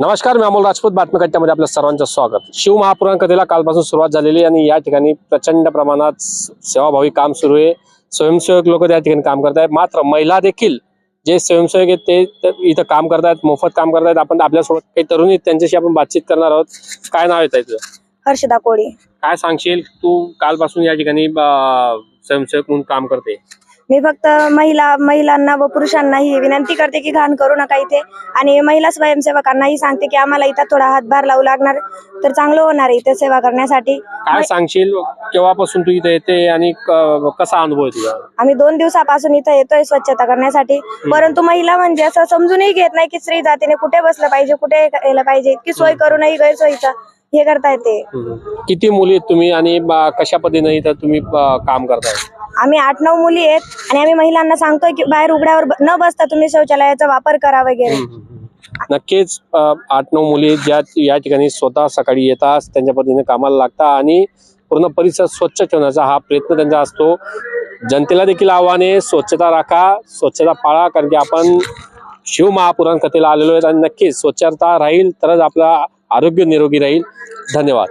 नमस्कार मी अमोल राजपूत. बातमी कट्ट्यामध्ये आपल्या सर्वांचं स्वागत. शिव महापुराण कथेला कालपासून सुरुवात झालेली आणि या ठिकाणी प्रचंड प्रमाणात सेवाभावी काम सुरू आहे. स्वयंसेवक लोक त्या ठिकाणी काम करत आहेत मात्र महिला देखील जे स्वयंसेवक आहेत ते इथं काम करतायत मोफत काम करतायत. आपण आपल्यासोबत काही तरुण आहेत त्यांच्याशी आपण बातचीत करणार आहोत. काय नाव येत आहे तुझं? हर्षदा कोळी. काय सांगशील? तू कालपासून या ठिकाणी स्वयंसेवक म्हणून काम करते. मी फक्त महिला महिलांना व पुरुषांनाही विनंती करते की घाण करू नका इथे. आणि महिला स्वयंसेवकांनाही सांगते की आम्हाला इथं थोडा हातभार लावू लागणार तर चांगलं होणार इथे सेवा करण्यासाठी. काय सांगशील? केव्हापासून तू इथे येते आणि क- कसा अनुभव आहे तुझा? आम्ही दोन दिवसापासून इथं येतोय स्वच्छता करण्यासाठी. परंतु महिला म्हणजे असं समजूनही घेत नाही की स्त्री जातीने कुठे बसलं पाहिजे कुठे केलं पाहिजे की सोय करूनही गैरसोयीचा हे करता येते किती मुली आहेत तुम्ही आणि ब- कशा पद्धतीने इथं तुम्ही ब- काम करताय? आम्ही आठ नऊ मुली आहेत आणि आम्ही महिलांना सांगतोय की बाहेर उघड्यावर ब- न बसता तुम्ही शौचालयाचा वापर करा वगैरे. नक्कीच अ, आठ नऊ मुली ज्या या ठिकाणी स्वतः सकाळी येतात त्यांच्या पद्धतीने कामाला लागतात आणि पूर्ण परिसर स्वच्छ ठेवण्याचा हा प्रयत्न त्यांचा असतो. जनतेला देखील आव्हान आहे स्वच्छता राखा स्वच्छता पाळा कारण की आपण शिव महापुराण कथेला आलेलो आहेत आणि नक्कीच स्वच्छता राहील तरच आपला आरोग्य निरोगी राहील. धन्यवाद.